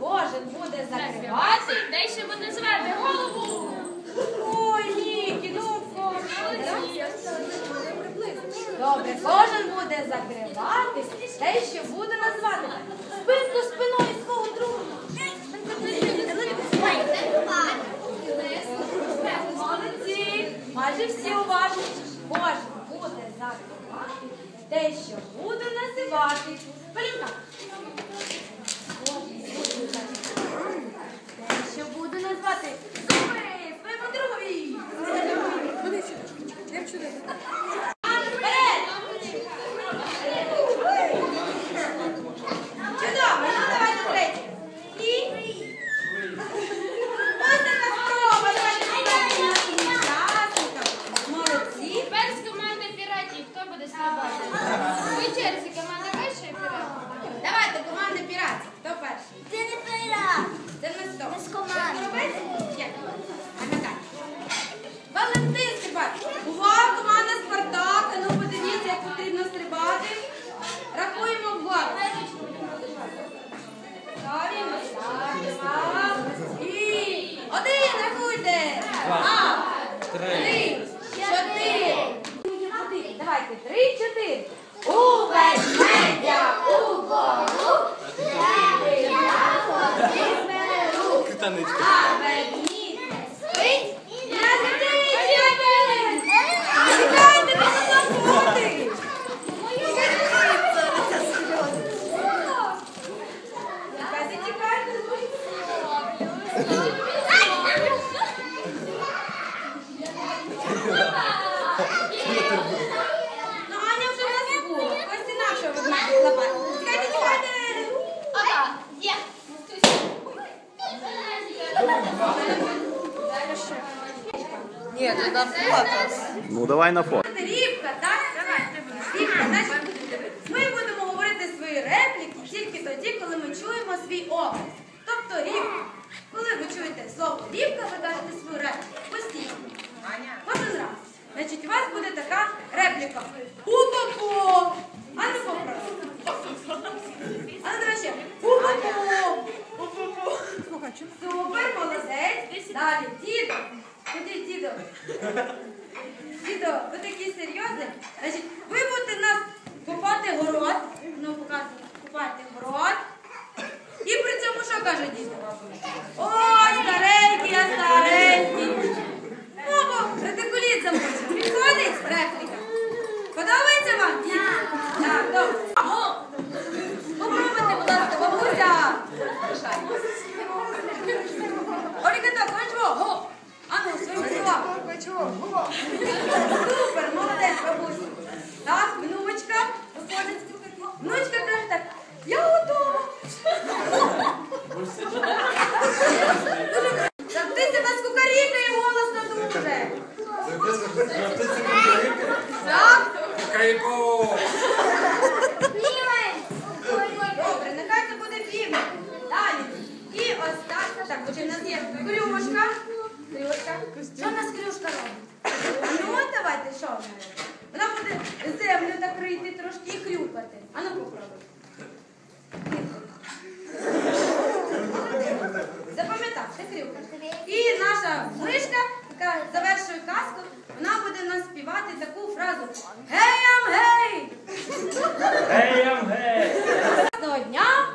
Кожен буде закривати. Де ще ви не звете голову? Ой, ні, кінуко. Добре, кожен буде закривати, те, що буде назвати. Отже, всі уважні, Боже буде закривати те, що буду називати. Поліна. Те, що буде назвати. Зуби своєму другові. たんで。Ну давай на фото. Рівка, Рівка, значить, ми будемо говорити свої репліки тільки тоді, коли ми чуємо свій образ. Тобто рівка. Коли ви чуєте слово рівка, ви кажете свою репліку. Постійно. Кожен раз. Значить, у вас буде така репліка. Упако! А ну, не попросимо. А ну, не ще. Упако! Супер, молодець. Далі, діду. Тоді, дідо. І наша мишка, яка завершує казку, вона буде нас співати таку фразу Геям гей! Геям гей! Одного дня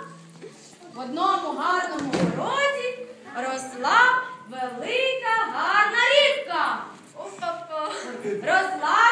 в одному гарному городі росла велика гарна рібка. Росла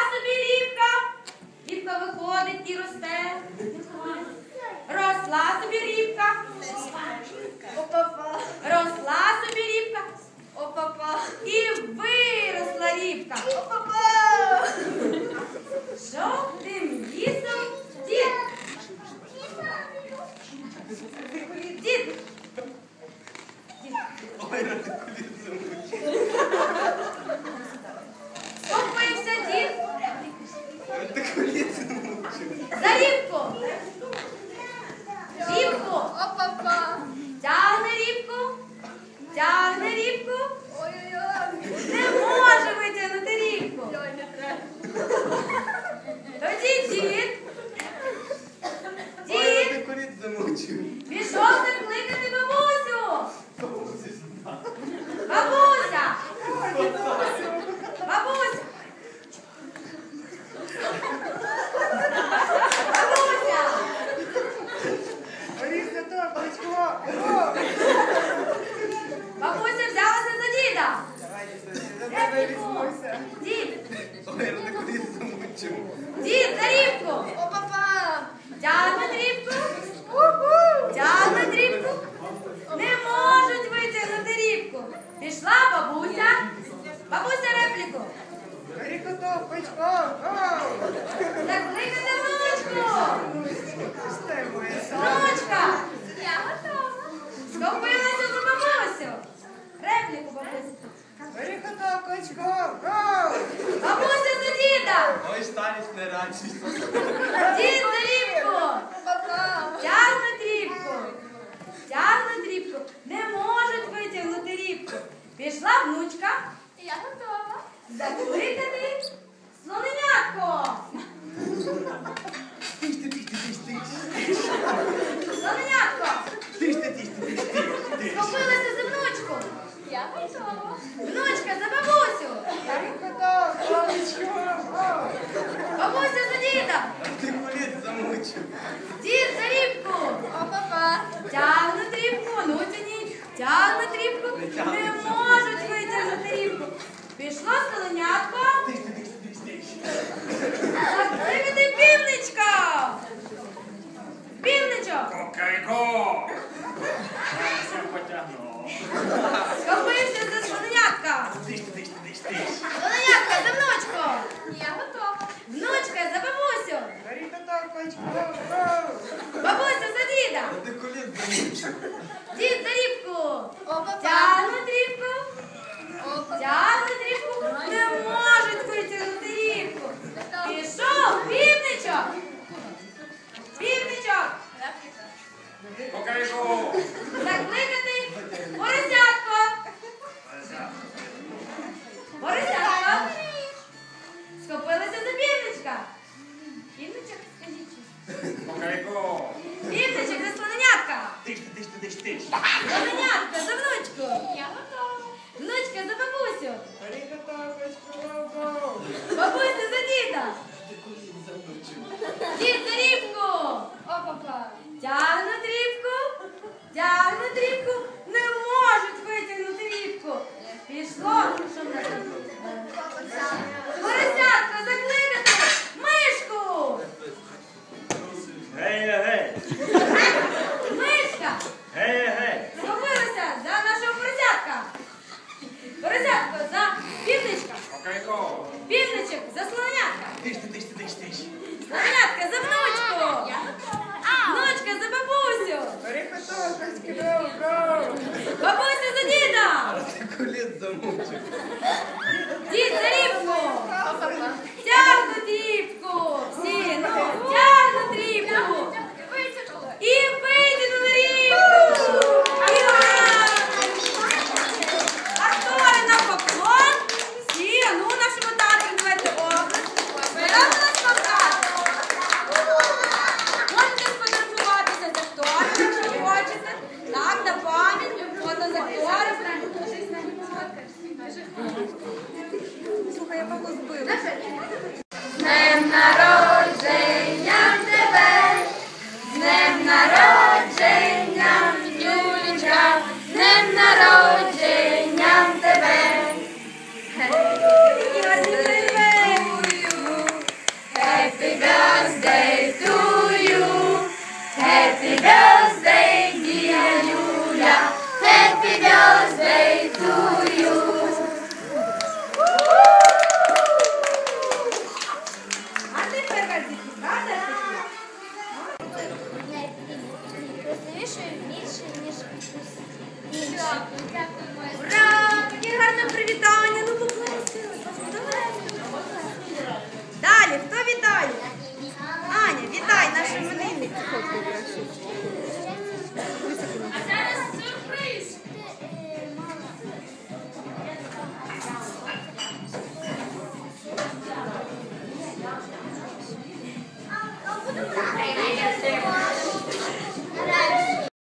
Добилася, добилася. Репліку бабусь. Перехота кочко. гоу! Бабуся за діда! Ой, станеш не радість. Дід за! Тягне дрібку! Тягне дрібку! Не можуть витягнути рібку! Пішла внучка. Я готова. Закликати слоненятко! Тиш, тиш, тиш, тиш. 为什么 Christians.